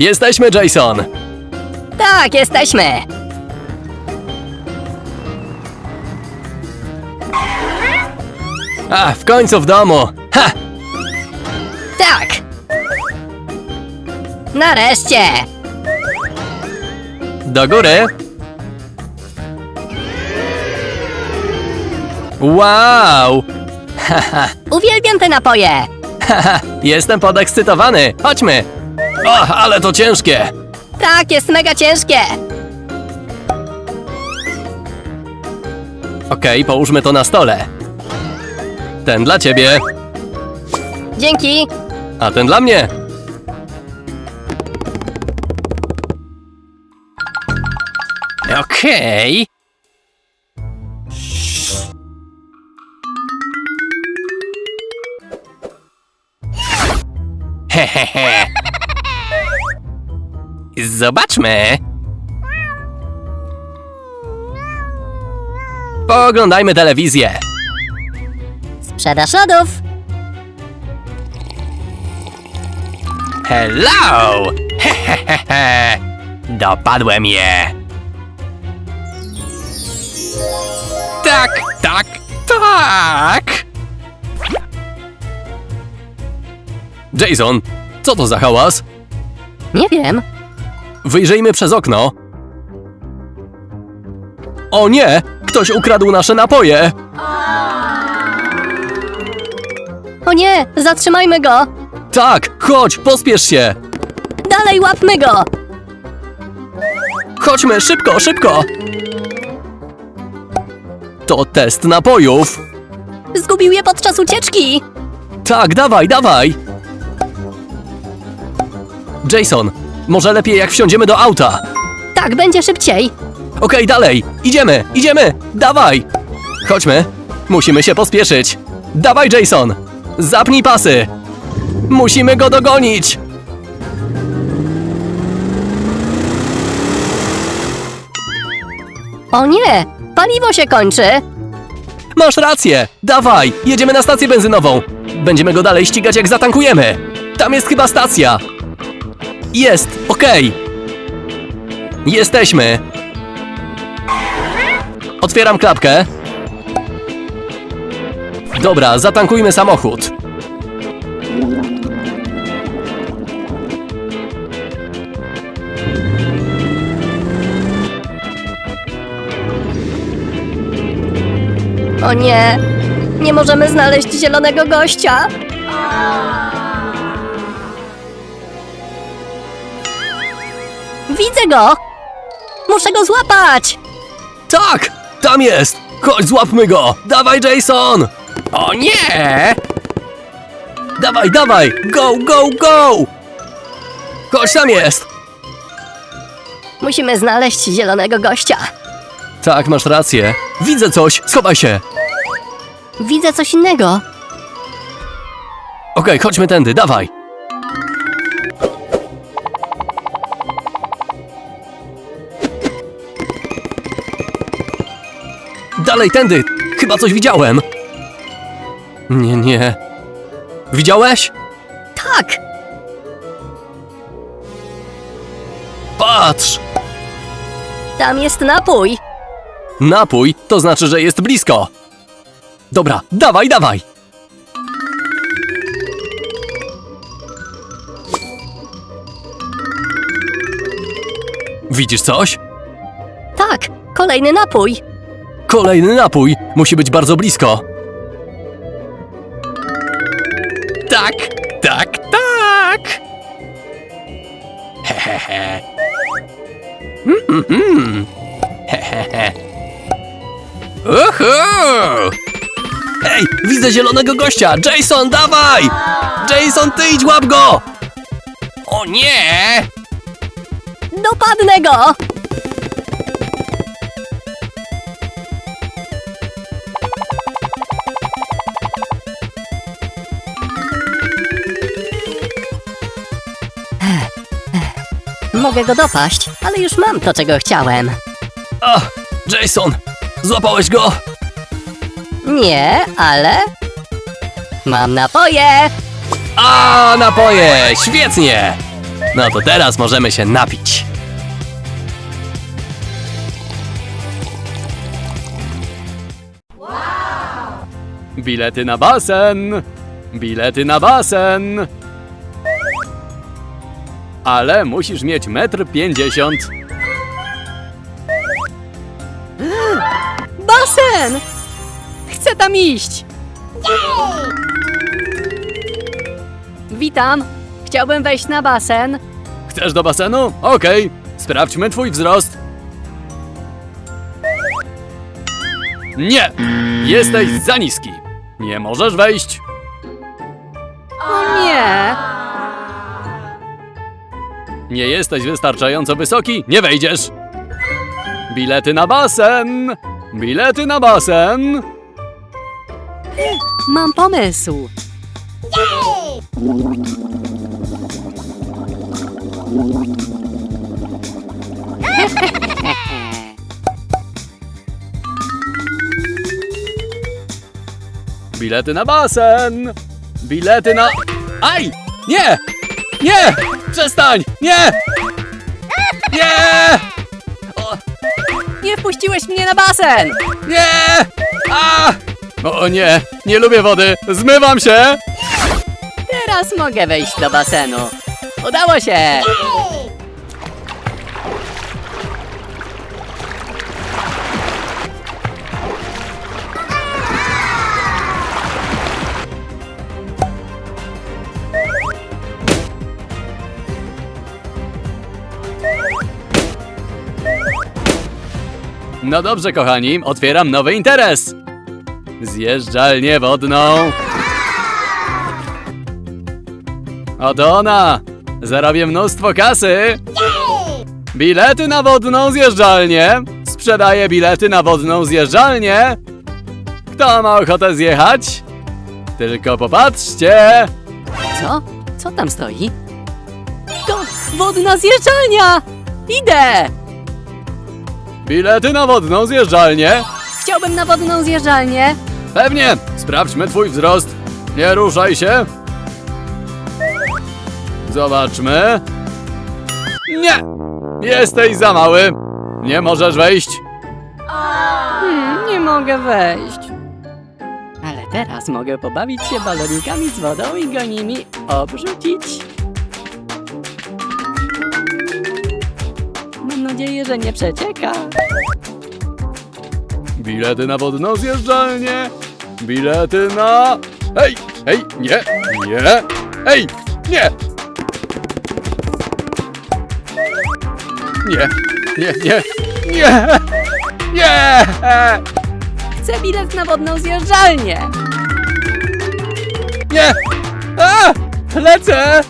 Jesteśmy, Jason! Tak, jesteśmy! A, w końcu w domu! Ha! Tak! Nareszcie! Do góry! Wow! Uwielbiam te napoje! Haha, jestem podekscytowany! Chodźmy! O, ale to ciężkie! Tak, jest mega ciężkie! Okej, połóżmy to na stole. Ten dla ciebie, Dzięki! a ten dla mnie. Okej. Hehehe. Zobaczmy. Pooglądajmy telewizję. Sprzedaż lodów! Hello! Hehehehe! Dopadłem je! Tak, tak, tak! Jason, co to za hałas? Nie wiem. Wyjrzyjmy przez okno. O nie! Ktoś ukradł nasze napoje! O nie, zatrzymajmy go! Tak, chodź, pospiesz się! Dalej łapmy go! Chodźmy, szybko, szybko! To test napojów! Zgubił je podczas ucieczki! Tak, dawaj, dawaj! Jason, może lepiej jak wsiądziemy do auta. Tak, będzie szybciej. Okej, dalej, idziemy, idziemy, dawaj! Chodźmy, musimy się pospieszyć. Dawaj, Jason, zapnij pasy. Musimy go dogonić. O nie, paliwo się kończy! Masz rację, dawaj, jedziemy na stację benzynową. Będziemy go dalej ścigać jak zatankujemy. Tam jest chyba stacja. Jest, okej. Jesteśmy. Otwieram klapkę. Dobra, zatankujmy samochód. O nie, nie możemy znaleźć zielonego gościa! Widzę go! Muszę go złapać! Tak, tam jest. Chodź, złapmy go. Dawaj, Jason. O nie! Dawaj, dawaj, go, go, go! Chodź, tam jest. Musimy znaleźć zielonego gościa. Tak, masz rację. Widzę coś, schowaj się. Widzę coś innego. Okej, chodźmy tędy, dawaj. Dalej, tędy. Chyba coś widziałem. Nie, nie. Widziałeś? Tak! Patrz! Tam jest napój! Napój to znaczy, że jest blisko. Dobra, dawaj, dawaj. Widzisz coś? Tak, kolejny napój! Kolejny napój musi być bardzo blisko. Tak, tak, tak. Hehehe. Mm, mm, mm. Hehehe. Uhu! Ej, widzę zielonego gościa! Jason, dawaj! Jason, ty idź łap go! O nie! Dopadnę go! Mogę go dopaść, ale już mam to, czego chciałem. O, Jason, złapałeś go? Nie, ale... Mam napoje! A, napoje! Świetnie! No to teraz możemy się napić. Bilety na basen! Bilety na basen! Ale musisz mieć metr pięćdziesiąt. Basen! Chcę tam iść! Witam! Chciałbym wejść na basen. Chcesz do basenu? Okej, sprawdźmy twój wzrost. Nie! Jesteś za niski. Nie możesz wejść. O nie! Nie jesteś wystarczająco wysoki, nie wejdziesz. Bilety na basen! Bilety na basen! Mam pomysł. Bilety na basen! Bilety na... Aj! Nie! Nie! Przestań! Nie! Nie! Nie wpuściłeś mnie na basen! Nie! A! O nie! Nie lubię wody! Zmywam się! Teraz mogę wejść do basenu. Udało się! No dobrze, kochani, otwieram nowy interes! Zjeżdżalnię wodną! Oto ona! Zarobię mnóstwo kasy! Bilety na wodną zjeżdżalnię! Sprzedaję bilety na wodną zjeżdżalnię! Kto ma ochotę zjechać? Tylko popatrzcie! Co? Co tam stoi? To wodna zjeżdżalnia! Idę! Bilety na wodną zjeżdżalnię! Chciałbym na wodną zjeżdżalnię. Pewnie! Sprawdźmy twój wzrost. Nie ruszaj się. Zobaczmy. Nie! Jesteś za mały. Nie możesz wejść. Hmm, nie mogę wejść. Ale teraz mogę pobawić się balonikami z wodą i go nimi obrzucić. Mam nadzieję, że nie przecieka. Bilety na wodną zjeżdżalnię. Bilety na... Hej! Hej! Nie! Nie! Hej! Nie! Nie! Nie! Nie! Nie! Nie! Chcę bilet na wodną zjeżdżalnię. Nie! A! Lecę!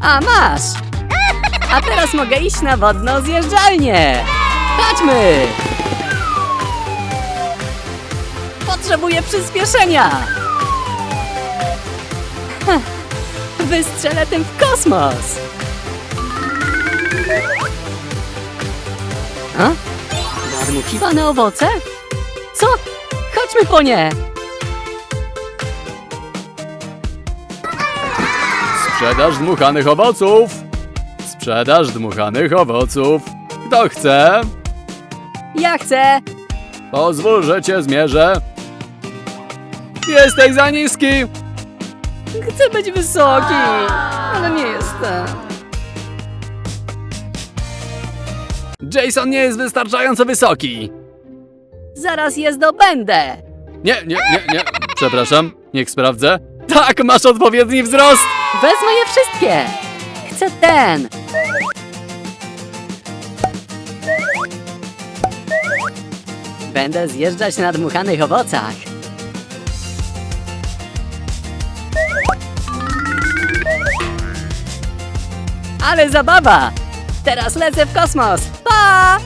A masz! A teraz mogę iść na wodną zjeżdżalnię! Chodźmy! Potrzebuję przyspieszenia! Heh, Wystrzelę tym w kosmos! A? Nadmuchiwane owoce? Co? Chodźmy po nie! Sprzedaż dmuchanych owoców! Sprzedaż dmuchanych owoców! Kto chce? Ja chcę! Pozwól, że cię zmierzę. Jesteś za niski! Chcę być wysoki! Ale nie jestem. Jason nie jest wystarczająco wysoki. Zaraz je zdobędę! Nie, nie, nie, nie. Przepraszam, niech sprawdzę. Tak, masz odpowiedni wzrost! Wezmę je wszystkie! Chcę ten! Będę zjeżdżać na dmuchanych owocach. Ale zabawa! Teraz lecę w kosmos! Pa!